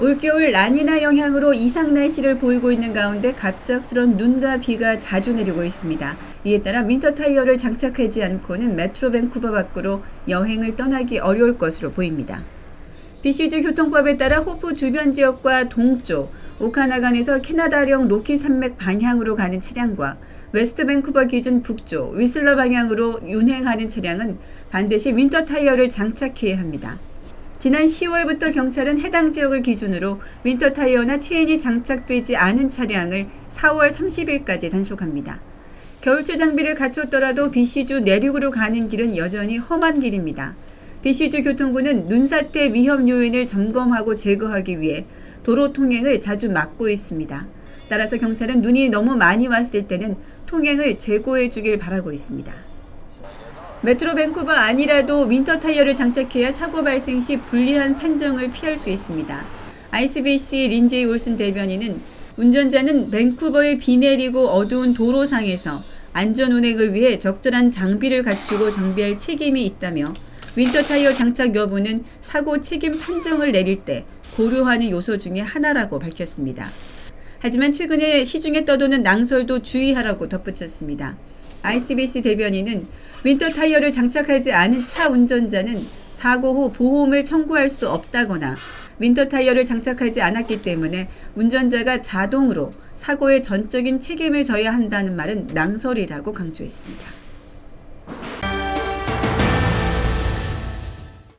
올겨울 라니나 영향으로 이상 날씨를 보이고 있는 가운데 갑작스런 눈과 비가 자주 내리고 있습니다. 이에 따라 윈터 타이어를 장착하지 않고는 메트로 밴쿠버 밖으로 여행을 떠나기 어려울 것으로 보입니다. 비시즈 교통법에 따라 호프 주변 지역과 동쪽, 오카나간에서 캐나다령 로키 산맥 방향으로 가는 차량과 웨스트 밴쿠버 기준 북쪽, 위슬러 방향으로 운행하는 차량은 반드시 윈터 타이어를 장착해야 합니다. 지난 10월부터 경찰은 해당 지역을 기준으로 윈터 타이어나 체인이 장착되지 않은 차량을 4월 30일까지 단속합니다. 겨울철 장비를 갖췄더라도 비시주 내륙으로 가는 길은 여전히 험한 길입니다. 비시주 교통부는 눈사태 위험 요인을 점검하고 제거하기 위해 도로 통행을 자주 막고 있습니다. 따라서 경찰은 눈이 너무 많이 왔을 때는 통행을 제고해 주길 바라고 있습니다. 메트로 밴쿠버 아니라도 윈터 타이어를 장착해야 사고 발생 시 불리한 판정을 피할 수 있습니다. ICBC 린제이 올슨 대변인은 운전자는 밴쿠버의 비 내리고 어두운 도로상에서 안전 운행을 위해 적절한 장비를 갖추고 정비할 책임이 있다며 윈터 타이어 장착 여부는 사고 책임 판정을 내릴 때 고려하는 요소 중에 하나라고 밝혔습니다. 하지만 최근에 시중에 떠도는 낭설도 주의하라고 덧붙였습니다. ICBC 대변인은 윈터 타이어를 장착하지 않은 차 운전자는 사고 후 보험을 청구할 수 없다거나 윈터 타이어를 장착하지 않았기 때문에 운전자가 자동으로 사고의 전적인 책임을 져야 한다는 말은 낭설이라고 강조했습니다.